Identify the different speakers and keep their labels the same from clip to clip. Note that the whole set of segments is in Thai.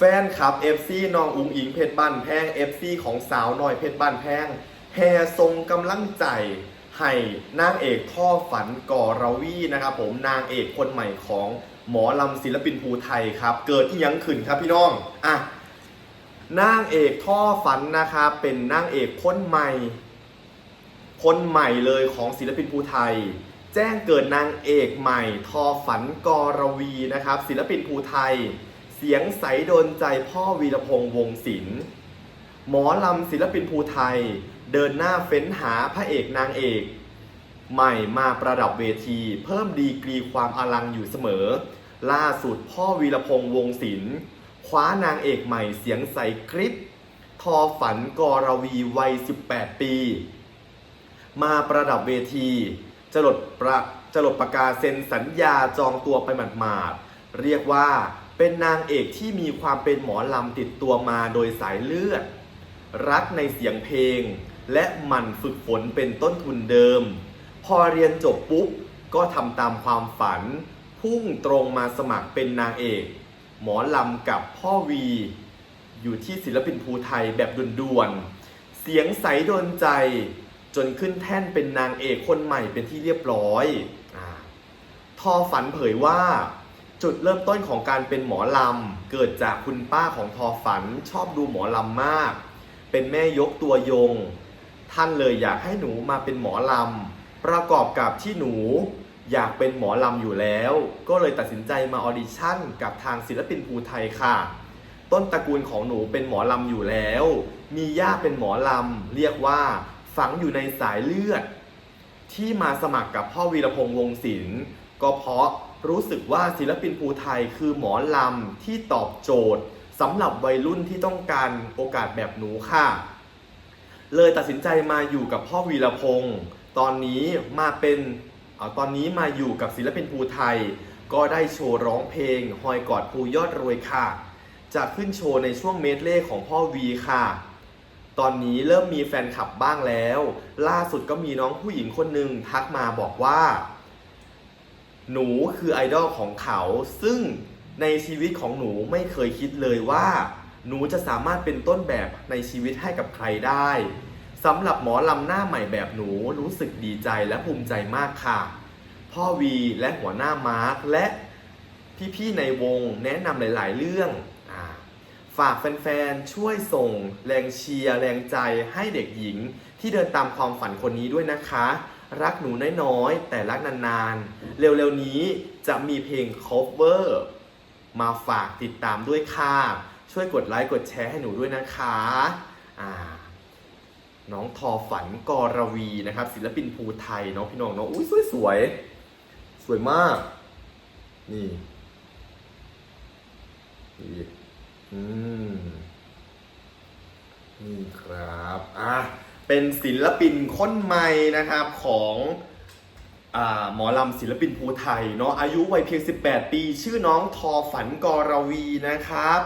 Speaker 1: แฟนคลับ FC น้องอุ๋งอิงเพชรบ้านแพง FC ของสาวน้อยเพชรบ้านแพงแห่ทรงกำลังใจให้นางเอกท่อฝันก่อราวีนะครับผมนางเอกคนใหม่ของหมอลำศิลปินภูไทยครับ เกิดที่ยังขึ้นครับพี่น้องอะนางเอกท่อฝันนะครับเป็นนางเอกคนใหม่ คนใหม่เลยของศิลปินภูไทย แจ้งเกิดนางเอกใหม่ทอฝันกรวีนะครับ ศิลปินภูไทย เสียงใสโดนใจพ่อวีรพงษ์วงศิลป์หมอลำศิลปินภูไทย เดินหน้าเฟ้นหาพระเอกนางเอก ใหม่มาประดับเวที เพิ่มดีกรีความอลังอยู่เสมอ ล่าสุดพ่อวีรพงษ์วงศิลป์คว้านางเอกใหม่เสียงใสกริบทอฝันกรวีวัย 18 ปี มาประดับเวทีจรดประจรดประกาศเซ็นสัญญาจองตัวไปหมาดๆเรียกว่า เป็นนางเอกที่มีความเป็นหมอลำติดตัวมาโดยสายเลือด รักในเสียงเพลง และหมั่นฝึกฝนเป็นต้นทุนเดิม พอเรียนจบปุ๊บ ก็ทำตามความฝัน พุ่งตรงมาสมัครเป็นนางเอก หมอลำกับพ่อวี อยู่ที่ศิลปินภูไทยแบบด่วนๆ เสียงใสโดนใจ จนขึ้นแท่นเป็นนางเอกคนใหม่เป็นที่เรียบร้อยอทอฝันเผยว่า จุดเริ่มต้นของการเป็นหมอลำ เกิดจากคุณป้าของทอฝันชอบดูหมอลำมาก เป็นแม่ยกตัวยง ท่านเลยอยากให้หนูมาเป็นหมอลำ ประกอบกับที่หนูอยากเป็นหมอลำอยู่แล้ว ก็เลยตัดสินใจมาออดิชั่นกับทางศิลปินภูไทยค่ะ ต้นตระกูลของหนูเป็นหมอลำอยู่แล้ว มีย่าเป็นหมอลำ เรียกว่าฝังอยู่ในสายเลือด ที่มาสมัครกับพ่อวีรพงษ์วงศิลป์ก็เพราะ รู้สึกว่าศิลปินภูไทยคือหมอลำที่ตอบโจทย์สำหรับวัยรุ่นที่ต้องการโอกาสแบบหนูค่ะ เลยตัดสินใจมาอยู่กับพ่อวีรพงษ์ตอนนี้มาเป็นอตอนนี้มาอยู่กับศิลปินภูไทย ก็ได้โชว์ร้องเพลงหอยกอดภูยอดรวยค่ะ จะขึ้นโชว์ในช่วงเมดเล่ของพ่อวีค่ะ ตอนนี้เริ่มมีแฟนคลับบ้างแล้ว ล่าสุดก็มีน้องผู้หญิงคนหนึ่งทักมาบอกว่า หนูคือไอดอลของเขา ซึ่งในชีวิตของหนูไม่เคยคิดเลยว่า หนูจะสามารถเป็นต้นแบบในชีวิตให้กับใครได้สำหรับหมอลำหน้าใหม่แบบหนูรู้สึกดีใจและภูมิใจมากค่ะ พ่อวีและหัวหน้ามาร์คและพี่ๆในวงแนะนำหลาย ๆ เรื่องอฝากแฟนๆ ช่วยส่ง แรงเชียร์ แรงใจให้เด็กหญิง ที่เดินตามความฝันคนนี้ด้วยนะคะ รักหนูน้อยๆ แต่รักนานๆ เร็วๆนี้จะมีเพลง cover มาฝากติดตามด้วยค่ะ ช่วยกดไลค์กดแชร์ให้หนูด้วยนะคะอ่าน้องทอฝันกรวีนะครับ ศิลปินภูไทยเนาะพี่น้องเนาะอุ้ยสวยสวยสวยมาก นี่นี่อืมนี่ครับ อะ เป็นศิลปินคนใหม่นะครับของอหมอลำศิลปินภูไทยเนาะอายุวัยเพียง 18 ปี ชื่อน้องทอฝันกรวีนะครับ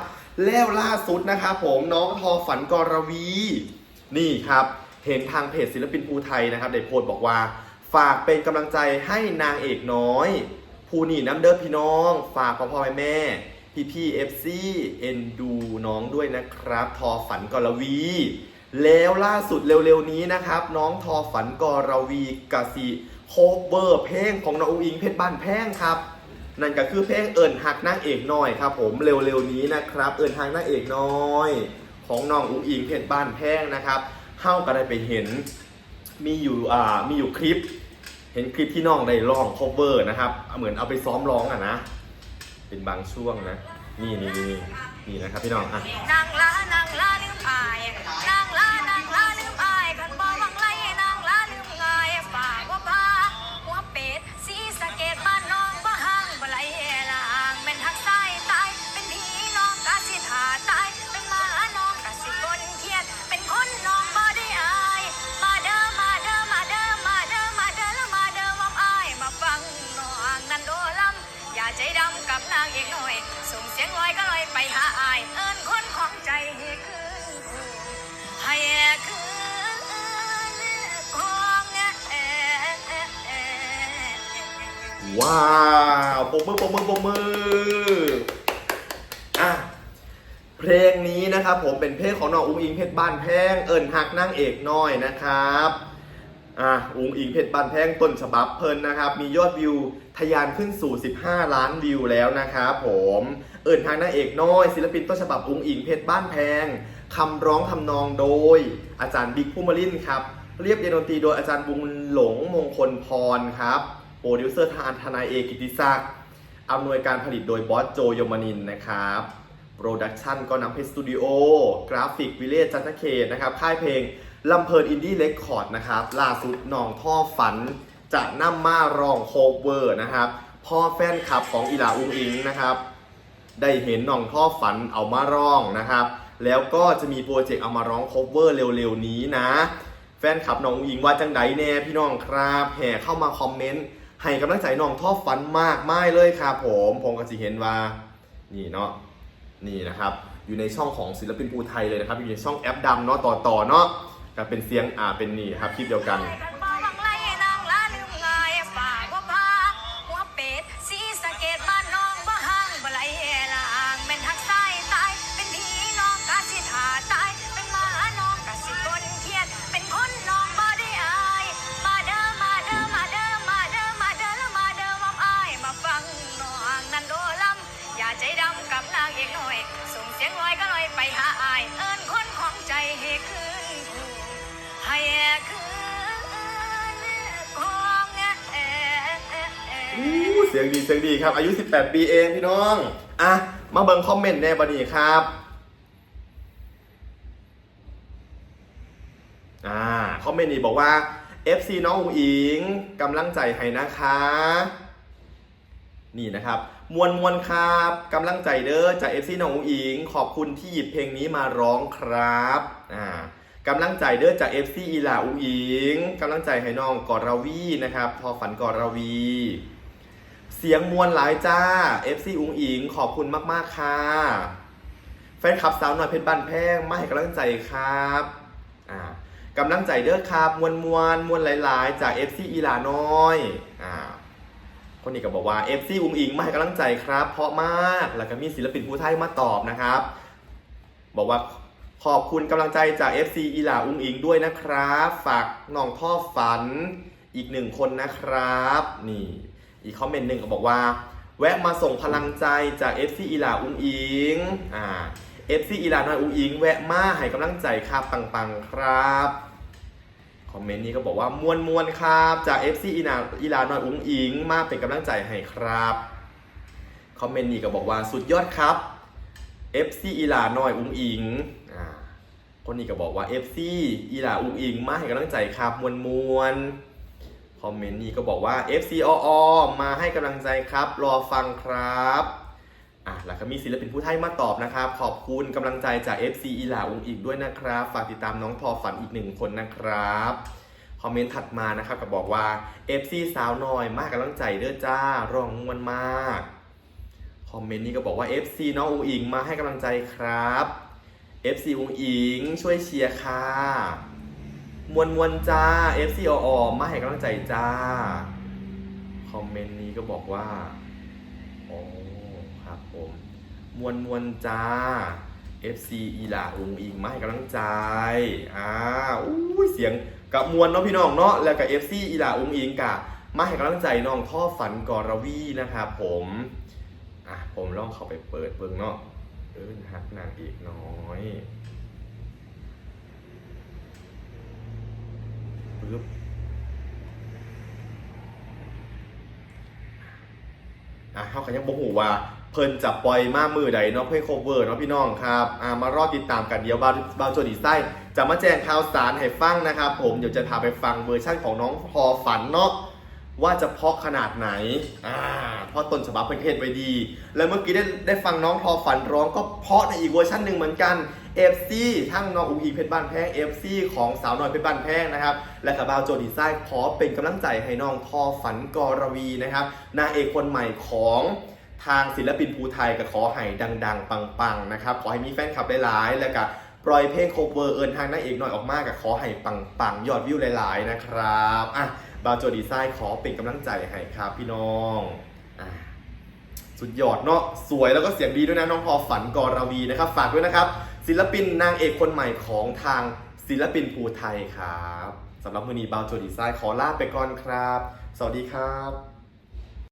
Speaker 1: แล้วล่าสุดนะครับผมน้องทอฝันกรวี นี่ครับเห็นทางเพจศิลปินภูไทยนะครับได้โพสต์บอกว่า ฝากเป็นกำลังใจให้นางเอกน้อย ภูนี่น้ำเด้อพี่น้อง ฝากพ่อพ่อแม่แม่พี่พี่เอฟซีเอ็นดูน้องด้วยนะครับ ทอฝันกรวี แล้วล่าสุดเร็วๆนี้นะครับ น้องทอฝันกอรวีกาซีโคเวอร์เพลงของน้องอุ๋งอิงเพชรบ้านแพงครับ นั่นก็คือเพลงเอิญหักนางเอกน้อยครับผมเร็วๆนี้นะครับ เอิญหักนางเอกน้อย ของน้องอุ๋งอิงเพชรบ้านแพงนะครับเฮ้าก็ได้ไปเห็นมีอยู่อ่ามีอยู่คลิป เห็นคลิปที่น้องได้ร้อง cover นะครับเหมือนเอาไปซ้อมร้องอะนะเป็นบางช่วงนะ นี่นี่นี่นี่นะครับพี่น้องอะ
Speaker 2: นางลานางลาลืมอาย ว้าวป
Speaker 1: รบมือปรบมือปรบมืออะเพลงนี้นะครับผมเป็นเพลงของน้องอุ้งอิงเพชรบ้านแพงเอิญหักนั่งเอกน้อยนะครับอะอุ้งอิงเพชรบ้านแพงต้นฉบับเพลินนะครับ มียอดวิวทะยานขึ้นสู่ 15 ล้านวิวแล้วนะครับผมเอิญหักนั่งเอกน้อย ศิลปินต้นฉบับอุ้งอิงเพชรบ้านแพงคำร้องทำนองโดย อาจารย์บิ๊กภูมิลินครับเรียบเรียนดนตรีโดยอาจารย์บุญหลงมงคลพรครับ โปรดิวเซอร์ทานทนายเอกิติศักดิ์อำนวยการผลิตโดยบอสโจยมนินนะครับ โปรดักชันก็นำเพชรสตูดิโอกราฟิกวิเลจจันทเขตนะครับ ค่ายเพลงลำเพลินอินดี้เรคคอร์ดนะครับ ล่าสุดหนองท่อฝันจะนำมารองโคเวอร์นะครับ พ่อแฟนคลับของอีหลาอุงอิงนะครับ ได้เห็นหน่องท่อฝันเอามาร้องนะครับ แล้วก็จะมีโปรเจกต์เอามาร้องโคเวอร์เร็วๆนี้นะ แฟนคลับน้องอุงอิงว่าจังไดแน่พี่น้องครับ แห่เข้ามาคอมเมนต์ ให้กำลังใจน้องท่อฟันมากไม่เลยครับผมผมก็สิเห็นว่านี่เนาะนี่นะครับอยู่ในช่องของศิลปินภูไทยเลยนะครับอยู่ในช่องแอปดำเนาะต่อต่อเนาะก็เป็นเสียงอ่าเป็นนี่ครับคลิปเดียวกัน
Speaker 2: สียงดีเสียง
Speaker 1: ดีครับ อายุ 18 ปีเองพี่น้อง อะ มาเบิ่งคอมเมนต์แน่บัดนี้ครับ อ่า คอมเมนต์นี้บอกว่า FC น้องอุ๋งอิงกำลังใจให้นะคะ นี่นะครับ มวลมวลครับกำลังใจเด้อจาก FC น้องอุ๋งอิง ขอบคุณที่หยิบเพลงนี้มาร้องครับ อ่ากำลังใจเด้อจาก FC อีหลาอุ๋งอิงกำลังใจให้น้องกอราวีนะครับ พอฝันกอราวี เสียงมวลหลายจ้า FC อุงอิงขอบคุณมากๆค่ะ แฟนคลับสาวหน่อยเพชรบ้านแพงมาให้กำลังใจครับอ่ากำลังใจเด้อครับ มวลมวลมวลหลาย ๆ จาก FC อีหลาน้อยอ่าคนนี้ก็บอกว่า FC อุงอิงมาให้กำลังใจครับ เพราะมากแล้วก็มีศิลปินผู้ไทยมาตอบนะครับ บอกว่าขอบคุณกำลังใจจาก FC อีหลาอุงอิงด้วยนะครับ ฝากน้องท่อฝันอีกหนึ่งคนนะครับ นี่ อีกคอมเมนต์หนึ่งก็บอกว่า แวะมาส่งพลังใจจาก FC อีลาอุ๋งอิงอ่า FC อีลาน้อยอุ๋งอิง แวะมาให้กำลังใจครับปังๆครับคอมเมนต์นี้ก็บอกว่ามวนมวนๆครับจาก FC อีนาอีลาน้อยอุ้งอิง มาเป็นกำลังใจให้ครับคอมเมนต์นี้ก็บอกว่าสุดยอดครับ FC อีลาน้อยอุ้งอิงอ่าคนนี้ก็บอกว่า FC อีลาอุ้งอิง มาให้กำลังใจครับมวนมวนๆ คอมเมนต์นี้ก็บอกว่า FC ออมาให้กำลังใจครับ รอฟังครับอะแล้วก็มีศิลปินผู้ไทยมาตอบนะครับ ขอบคุณกำลังใจจาก FC อีหลาอุงอิงด้วยนะครับ ฝากติดตามน้องทอฝันอีกหนึ่งคนนะครับคอมเมนต์ถัดมานะครับก็บอกว่า FC สาวน้อยมากกำลังใจเด้อจ้าร้องมวนมากคอมเมนต์นี้ก็บอกว่า FC น้องอุงอิงมาให้กำลังใจครับ FC อุงอิงช่วยเชียร์ค่ะ มวนมวนจ้า FC ออมาให้กำลังใจจ้า คอมเมนต์นี้ก็บอกว่า โอ้ครับผม มวนมวนจ้า FC อีหลาอุงอิงมาให้กำลังใจ อ่าอู้ยเสียงกับมวนเนาะพี่น้องเนาะ แล้วกับ FC อีหลาอุงอิงกะ มาให้กำลังใจน้องท่อฝันกอรวีนะครับผม อะผมลองเข้าไปเปิดเบิ่งเนาะเออฮักนางเอกน้อย ปึ๊บอะเขาก็ยังบอกหูว่าเพิ่นจะปล่อยมามือใดเนาะเพื่อ cover เนาะพี่น้องครับอ่ามารอติดตามกันเดี๋ยวบาวบาวโจดีไส้จะมาแจ้งข่าวสารให้ฟังนะครับผมเดี๋ยวจะพาไปฟังเวอร์ชั่นของน้องพอฝันเนาะ ว่าจะเพาะขนาดไหน อ่า เพราะต้นฉบับเพิ่นเฮ็ดไว้ดี แล้วเมื่อกี้ได้ได้ฟังน้องทอฝันร้องก็เพาะในอีกเวอร์ชันหนึ่งเหมือนกัน FC ทั้งน้องอุ้งอิงเพชรบ้านแพง FC ของสาวน้อยเพชรบ้านแพงนะครับ และกับบาวโจดีไซน์ขอเป็นกำลังใจให้น้องทอฝันกรวีนะครับ นางเอกคนใหม่ของทางศิลปินภูไทยก็ขอให้ดัง ๆ ปังๆนะครับ ขอให้มีแฟนคลับหลายๆ แล้วก็ปล่อยเพลงโคเวอร์เอินทางนางเอกหน่อยออกมากับขอให้ปังๆยอดวิวหลาย ๆ นะครับ อะ บาโจดีไซน์ขอเป็นกำลังใจให้ครับพี่น้องอสุดยอดเนาะสวยแล้วก็เสียงดีด้วยนะน้องพอฝันกรวีนะครับ ฝากด้วยนะครับ ศิลปินนางเอกคนใหม่ของทางศิลปินภูไทยครับสำหรับมือนีบาโจดีไซน์ขอลาไปก่อนครับ สวัสดีครับ